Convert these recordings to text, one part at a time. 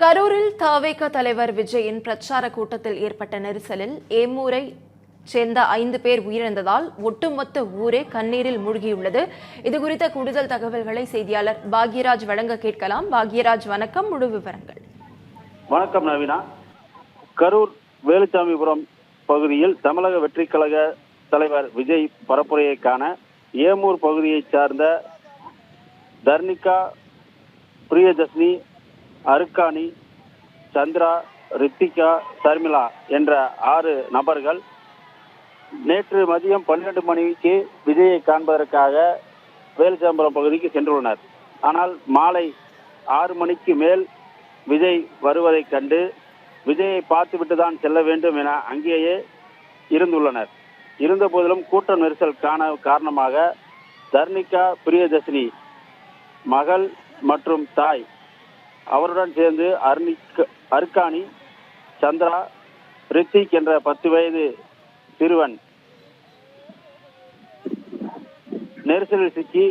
கரூரில் தவேக தலைவர் விஜயின் பிரச்சார கூட்டத்தில் ஏற்பட்ட நெரிசலில் ஏமூரை சேர்ந்த ஐந்து பேர் உயிரிழந்ததால் ஒட்டுமொத்த ஊரே கண்ணீரில் மூழ்கியுள்ளது. இது குறித்த கூடுதல் தகவல்களை செய்தியாளர் பாக்யராஜ் வழங்க கேட்கலாம். பாக்யராஜ் வணக்கம். முழு விவரங்கள். வணக்கம் நவீனா. கரூர் வேலுச்சாமிபுரம் பகுதியில் தமிழக வெற்றிக் கழக தலைவர் விஜய் பரப்புரையை காண ஏமூர் பகுதியைச் சார்ந்த தர்ணிகா பிரியதர்ஷினி அருக்காணி சந்திரா ரித்திகா சர்மிளா என்ற ஆறு நபர்கள் நேற்று மதியம் பன்னிரண்டு மணிக்கு விஜயை காண்பதற்காக வேலுச்சாம்பரம் பகுதிக்கு சென்றுள்ளனர். ஆனால் மாலை ஆறு மணிக்கு மேல் விஜய் வருவதைக் கண்டு விஜயை பார்த்துவிட்டு தான் செல்ல வேண்டும் என அங்கேயே இருந்துள்ளனர். இருந்த போதிலும் கூட்ட நெரிசல் காண காரணமாக தர்ணிகா பிரியதர்ஷினி மகள் மற்றும் தாய் அவருடன் சேர்ந்து அர்னிக் அர்கானி சந்திரா ரித்திக் என்ற பத்து வயது சிறுவன் நெரிசலில் சிக்கி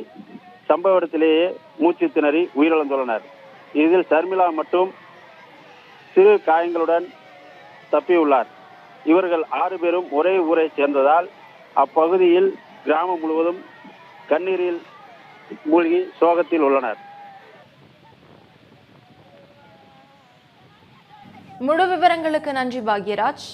சம்பவ இடத்திலேயே மூச்சு திணறி உயிரிழந்துள்ளனர். இதில் சர்மிளா மட்டும் சிறு காயங்களுடன் தப்பியுள்ளார். இவர்கள் ஆறு பேரும் ஒரே ஊரை சேர்ந்ததால் அப்பகுதியில் கிராமம் முழுவதும் கண்ணீரில் மூழ்கி சோகத்தில் உள்ளனர். முழு விவரங்களுக்கு நன்றி பாக்யராஜ்.